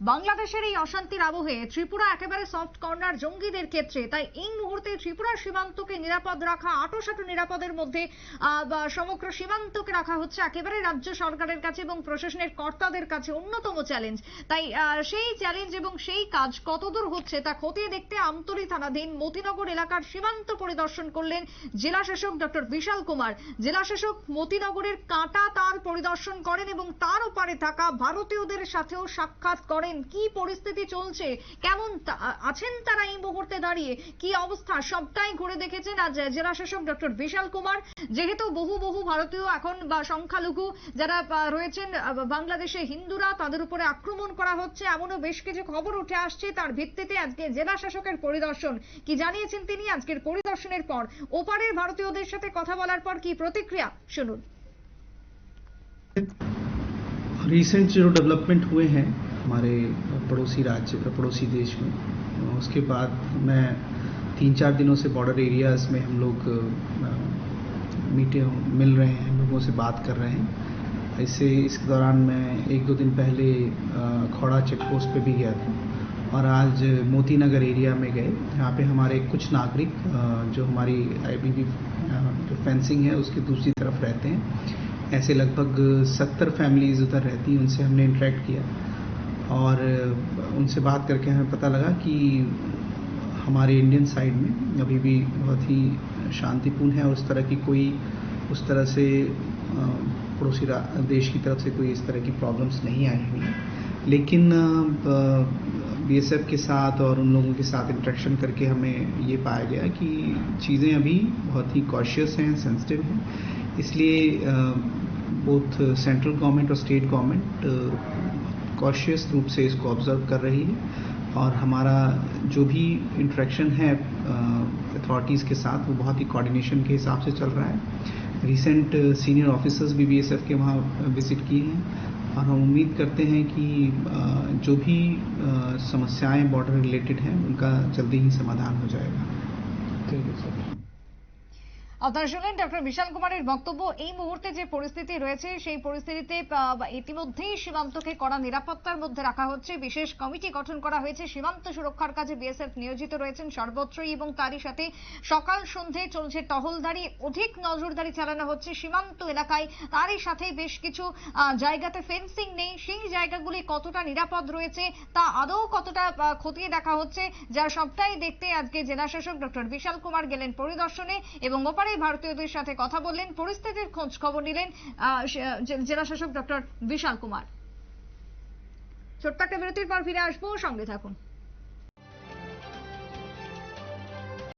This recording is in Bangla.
বাংলাদেশের এই অশান্তির আবহে ত্রিপুরা একেবারে সফট কর্নার জঙ্গিদের ক্ষেত্রে, তাই এই মুহূর্তে ত্রিপুরা সীমান্তকে নিরাপদ রাখা, আটোসাটো নিরাপদের মধ্যে সমগ্র সীমান্তকে রাখা হচ্ছে একেবারে রাজ্য সরকারের কাছে এবং প্রশাসনের কর্তাদের কাছে অন্যতম চ্যালেঞ্জ তাই সেই চ্যালেঞ্জ এবং সেই কাজ কতদূর হচ্ছে তা খতিয়ে দেখতে আমতলী থানাধীন মতিনগর এলাকার সীমান্ত পরিদর্শন করলেন জেলা শাসক ডক্টর বিশাল কুমার। জেলা শাসক মতিনগরের কাঁটা তার পরিদর্শন করেন এবং তার ওপারে থাকা ভারতীয়দের সাথেও সাক্ষাৎ করেন কি পরিস্থিতি চলছে কেমন তা- আছেন তারা এই মুহূর্তে দাঁড়িয়ে কি অবস্থা সবটাই ঘুরে দেখেছেন আজ জেলা শাসক ডক্টর বিশাল কুমার যেহেতু বহু বহু ভারতীয় এখন বা সংখ্যালঘু যারা আহ, রয়েছেন আহ, বাংলাদেশে হিন্দুরা তাদের উপরে আক্রমণ করা হচ্ছে এমনও বেশ কিছু খবর উঠে আসছে তার ভিত্তিতে আজকে জেলা শাসকের পরিদর্শন কি জানিয়েছেন তিনি আজকের পরিদর্শনের পর ওপারের ভারতীয়দের সাথে কথা বলার পর কি প্রতিক্রিয়া শুনুন रिसेंट जो डेवलपमेंट हुए हैं हमारे पड़ोसी राज्य, पड़ोसी देश में। उसके बाद मैं तीन चार दिनों से बॉर्डर एरियाज़ में हम लोग मीटे मिल रहे हैं लोगों से बात कर रहे हैं। ऐसे इस दौरान मैं एक दो दिन पहले खौड़ा चेक पोस्ट पे भी गया था। और आज मोती नगर एरिया में गए। यहाँ पे हमारे कुछ नागरिक जो हमारी आईबीबी जो फेंसिंग है, उसके दूसरी तरफ़ रहते हैं। ऐसे लगभग सत्तर फैमिलीज़ उधर रहती हैं, उनसे हमने इंटरेक्ट किया। और उनसे बात करके हमें पता लगा कि हमारे इंडियन साइड में अभी भी बहुत ही शांतिपूर्ण है और उस तरह की कोई, उस तरह से पड़ोसी देश की तरफ़ से कोई इस तरह की प्रॉब्लम्स नहीं आई हुई हैं। लेकिन बीएसएफ के साथ और उन लोगों के साथ इंट्रैक्शन करके हमें ये पाया गया कि चीज़ें अभी बहुत ही कॉशियस हैं सेंसिटिव हैं। इसलिए बोथ सेंट्रल गवर्नमेंट और स्टेट गवर्नमेंट कॉशियस रूप से इसको ऑब्ज़र्व कर रही है और हमारा जो भी इंट्रैक्शन है अथॉरिटीज़ के साथ, वो बहुत ही कोऑर्डिनेशन के हिसाब से चल रहा है। रिसेंट सीनियर ऑफिसर्स भी बीएसएफ के वहाँ विज़िट किए हैं और हम उम्मीद करते हैं कि जो भी समस्याएँ बॉर्डर रिलेटेड हैं, उनका जल्दी ही समाधान हो जाएगा। ठीक है सर আপনারা শুনলেন ডক্টর বিশাল কুমারের বক্তব্য। এই মুহূর্তে যে পরিস্থিতি রয়েছে, সেই পরিস্থিতিতে ইতিমধ্যেই সীমান্তকে কড়া নিরাপত্তার মধ্যে রাখা হচ্ছে। বিশেষ কমিটি গঠন করা হয়েছে। সীমান্ত সুরক্ষার কাজে বিএসএফ নিয়োজিত রয়েছেন সর্বত্রই এবং তারই সাথে সকাল সন্ধে চলছে টহলদারি। অধিক নজরদারি চালানো হচ্ছে সীমান্ত এলাকায়। তারই সাথে বেশ কিছু জায়গাতে ফেন্সিং নেই। সেই জায়গাগুলি কতটা নিরাপদ রয়েছে, তা আদৌ কতটা খতিয়ে দেখা হচ্ছে, যা সবটাই দেখতে আজকে জেলাশাসক ডক্টর বিশাল কুমার গেলেন পরিদর্শনে এবং ওপারে ভারতীয়দের সাথে কথা বললেন, পরিস্থিতির খোঁজ খবর নিলেন জেলা শাসক ডক্টর বিশাল কুমার। ছোট্ট একটা বিরতির পর ফিরে আসব, সঙ্গে থাকুন।